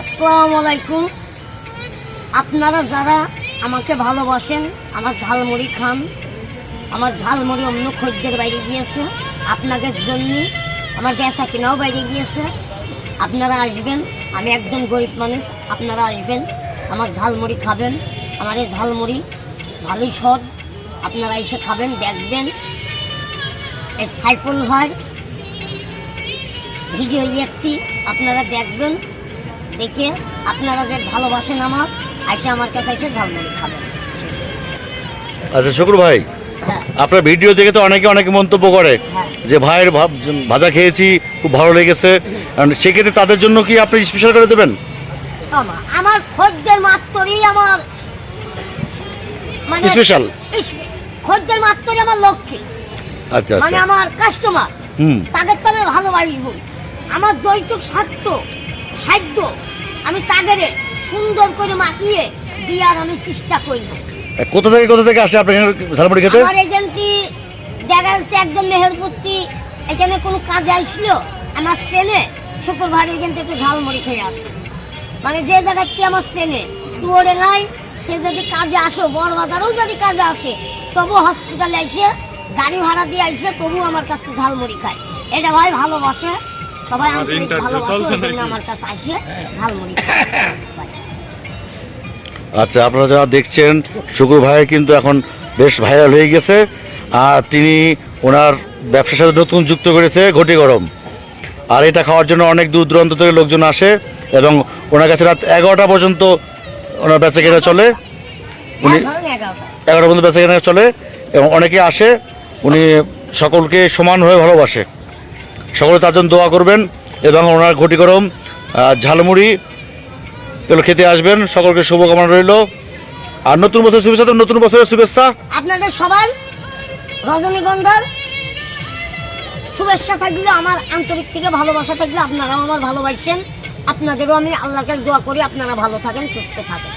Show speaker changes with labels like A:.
A: আসসালামু আলাইকুম। আপনারা যারা আমাকে ভালোবাসেন, আমার ঝালমুড়ি খান, আমার ঝালমুড়ি অন্য খদ্দের বাইরে গিয়েছে, আপনাদের জন্য আমার বেচা কেনাও বাইরে গিয়েছে। আপনারা আসবেন, আমি একজন গরিব মানুষ, আপনারা আসবেন, আমার ঝালমুড়ি খাবেন, আমার এই ঝালমুড়ি ভালোই সদ আপনারা এসে খাবেন, দেখবেন। এই সাইফুল ভাই ভিডিও একটি, আপনারা দেখবেন। দেখে আপনারা যে ভালোবাসেন আমার এসে আমার কাছে এসে ঝালমুড়ি খাবেন।
B: আচ্ছা শুক্র ভাই
A: হ্যাঁ।
B: আপনার ভিডিও দেখে তো অনেকে অনেকে মন্তব্য করে
A: হ্যাঁ।
B: যে ভাইয়ের ভাজা খেয়েছি খুব ভালো লেগেছে। সেক্ষেত্রে তাদের জন্য কি আপনি স্পেশাল করে দেবেন?
A: আমার খদ্দের মাত্রই আমার মানে
B: স্পেশাল
A: খদ্দের মাত্রই আমার লক্ষ্মী।
B: আচ্ছা
A: মানে
B: আচ্ছা
A: আমার কাস্টমার
B: হুম।
A: তাদের তো আমি ভালোবাসবো আমার জৈটুক সাধ্য সাধ্য আমি তাদের সুন্দর করে মাখিয়ে দিয়ার আমি চেষ্টা করব।
B: কোথা থেকে কোথা থেকে আসে আপনার এখানে ঝালমুড়ি খেতে?
A: আমার এজেন্টি দেখা যাচ্ছে একজন মেহেরপুত্তি এখানে কোনো কাজে আসলো আমার চেনে শুক্রবার এখান থেকে একটু ঝালমুড়ি খেয়ে আসে। মানে যে জায়গাতে আমার চেনে শুয়োরে নাই সে যদি কাজে আসো বড় বাজারেও যদি কাজে আসে তবু হসপিটালে এসে গাড়ি ভাড়া দিয়ে আসে তবু আমার কাছে ঝালমুড়ি খায়। এটা ভাই ভালোবাসে। সবাই আন্তরিক ভালোবাসে ওই জন্য আমার কাছে আসে ঝালমুড়ি
B: আচ্ছা আপনারা যারা দেখছেন শুকুর ভাই কিন্তু এখন বেশ ভাইরাল হয়ে গেছে আর তিনি ওনার ব্যবসার সাথে নতুন যুক্ত করেছে ঘটি গরম। আর এটা খাওয়ার জন্য অনেক দূর দূরান্ত থেকে লোকজন আসে এবং ওনার কাছে রাত এগারোটা পর্যন্ত ওনার বেচা কেনা চলে। উনি
A: এগারোটা।
B: পর্যন্ত বেচা কেনা চলে এবং অনেকে আসে উনি সকলকে সমানভাবে ভালোবাসে। সকলে তার জন্য দোয়া করবেন এবং ওনার ঘটি গরম ঝালমুড়ি, এগুলো খেতে আসবেন। সকলকে শুভকামনা রইল। আর নতুন বছরের শুভেচ্ছা তো নতুন বছরের শুভেচ্ছা।
A: আপনাদের সবাই রজনীগন্ধার শুভেচ্ছা থাকলে, আমার আন্তরিক থেকে ভালোবাসা থাকলে আপনারাও আমার ভালোবাসছেন আপনাদেরও আমি আল্লাহকে দোয়া করি, আপনারা ভালো থাকেন, সুস্থ থাকেন।